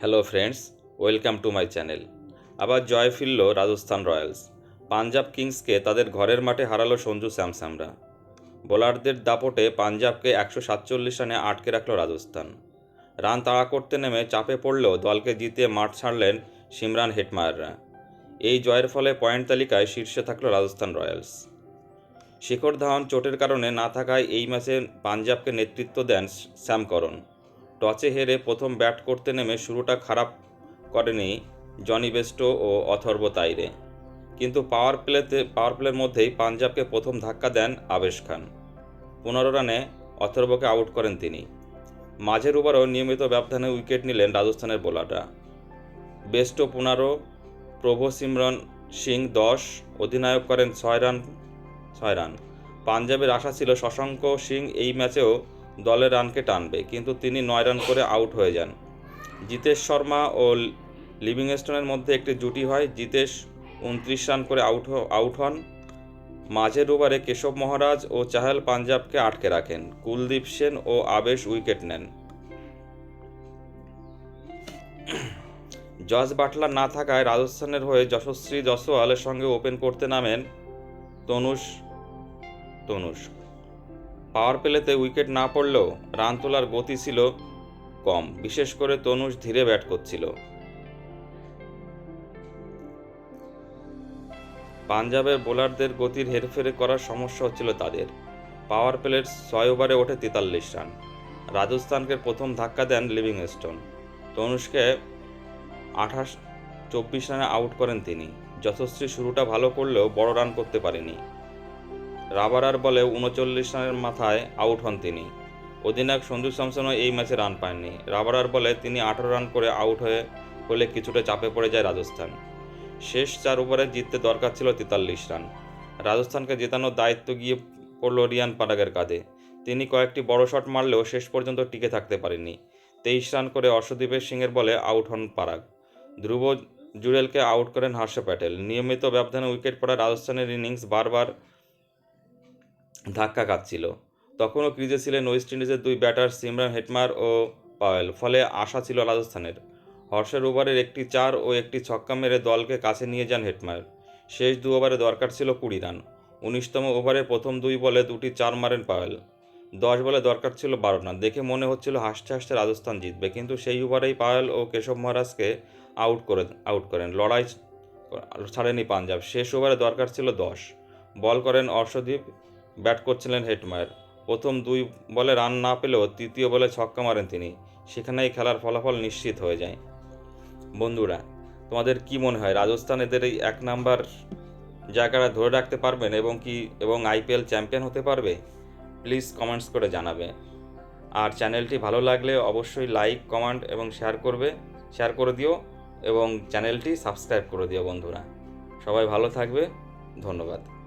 Hello friends welcome to my channel আবার জয় ফিরল রাজস্থান রয়্যালস। পাঞ্জাব কিংসকে তাদের ঘরের মাঠে হারালো সঞ্জু স্যামস্যামরা বোলারদের দাপটে পাঞ্জাবকে একশো সাতচল্লিশ রানে আটকে রাখল রাজস্থান। রান তাড়া করতে নেমে চাপে পড়লেও দলকে জিতিয়ে মাঠ ছাড়লেন সিমরান হেটমায়াররা। এই জয়ের ফলে পয়েন্ট তালিকায় শীর্ষে থাকল রাজস্থান রয়্যালস। শিখর ধাওয়ান চোটের কারণে না থাকায় এই ম্যাচে পাঞ্জাবকে নেতৃত্ব দেন স্যাম টসে হেরে প্রথম ব্যাট করতে নেমে শুরুটা খারাপ করেনি জনি বেস্টো ও অথর্ব তাইরে। কিন্তু পাওয়ার প্লেতে, পাওয়ার প্লের মধ্যেই পাঞ্জাবকে প্রথম ধাক্কা দেন আবেশ খান। পনেরো রানে অথর্বকে আউট করেন তিনি। মাঝের ওভারও নিয়মিত ব্যবধানে উইকেট নিলেন রাজস্থানের বোলাররা। বেস্টো পনেরো, প্রভু সিমরন সিং দশ, অধিনায়ক করেন ছয় রান ছয় রান। পাঞ্জাবের আশা ছিল শশাঙ্ক সিং এই ম্যাচেও দলের রানকে টানবে, কিন্তু তিনি নয় রান করে আউট হয়ে যান। জিতেশ শর্মা ও লিভিংস্টনের মধ্যে একটি জুটি হয়। জিতেশ উনত্রিশ রান করে আউট আউট হন। মাঝের ওভারে কেশব মহারাজ ও চাহাল পাঞ্জাবকে আটকে রাখেন। কুলদীপ সেন ও আবেশ উইকেট নেন। জস বাটলার না থাকায় রাজস্থানের হয়ে যশস্বী জসওয়ালের সঙ্গে ওপেন করতে নামেন তনুষ তনুষ পাওয়ার প্লেতে উইকেট না পড়লেও রান তোলার গতি ছিল কম, বিশেষ করে তনুষ ধীরে ব্যাট করছিল। পাঞ্জাবের বোলারদের গতির হেরফেরে করার সমস্যা হচ্ছিল তাদের। পাওয়ার প্লের ছয় ওভারে ওঠে তেতাল্লিশ রান। রাজস্থানকে প্রথম ধাক্কা দেন লিভিংস্টোন। তনুষকে আঠাশ, চব্বিশ রানে আউট করেন তিনি। যশস্বী শুরুটা ভালো করলেও বড় রান করতে পারেনি। রাবারার বলে উনচল্লিশ রানের মাথায় আউট হন তিনি। অধিনায়ক সঞ্জু স্যামসনও এই ম্যাচে রান পাননি। রাবারার বলে তিনি আঠারো রান করে আউট হয়ে হলে কিছুটা চাপে পড়ে যায় রাজস্থান। শেষ চার ওভারে জিততে দরকার ছিল তেতাল্লিশ রান। রাজস্থানকে জেতানোর দায়িত্ব গিয়ে পড়ল রিয়ান পারাগের কাঁধে। তিনি কয়েকটি বড় শট মারলেও শেষ পর্যন্ত টিকে থাকতে পারেননি। তেইশ রান করে অর্শদীপের সিংয়ের বলে আউট হন পারাগ ধ্রুব জুরেলকে আউট করেন হর্ষ প্যাটেল। নিয়মিত ব্যবধানে উইকেট পড়া রাজস্থানের ইনিংস বারবার ধাক্কা খাচ্ছিল। তখনও ক্রিজে ছিলেন ওয়েস্ট ইন্ডিজের দুই ব্যাটার সিমরান হেটমার ও পাওয়েল। ফলে আশা ছিল রাজস্থানের। হর্ষের ওভারের একটি চার ও একটি ছক্কা মেরে দলকে কাছে নিয়ে যান হেটমার। শেষ দু ওভারে দরকার ছিল কুড়ি রান। উনিশতম ওভারে প্রথম দুই বলে দুটি চার মারেন পাওয়েল। দশ বলে দরকার ছিল বারো রান। দেখে মনে হচ্ছিল হাসতে হাসতে রাজস্থান জিতবে। কিন্তু সেই ওভারেই পাওয়েল ও কেশব মহারাজকে আউট করে, আউট করেন। লড়াই ছাড়েনি পাঞ্জাব। শেষ ওভারে দরকার ছিল দশ। বল করেন অর্শদীপ ব্যাট করছিলেন হেটমায়ার প্রথম দুই বলে রান না পেলেও তৃতীয় বলে ছক্কা মারেন তিনি। সেখানেই খেলার ফলাফল নিশ্চিত হয়ে যায়। বন্ধুরা, তোমাদের কি মনে হয়? রাজস্থান এদের এই এক নাম্বার জায়গাটা ধরে রাখতে পারবেন এবং কি, এবং আইপিএল চ্যাম্পিয়ন হতে পারবে? প্লিজ কমেন্টস করে জানাবে। আর চ্যানেলটি ভালো লাগলে অবশ্যই লাইক, কমেন্ট এবং শেয়ার করবে, শেয়ার করে দিও এবং চ্যানেলটি সাবস্ক্রাইব করে দিও বন্ধুরা। সবাই ভালো থাকবে। ধন্যবাদ।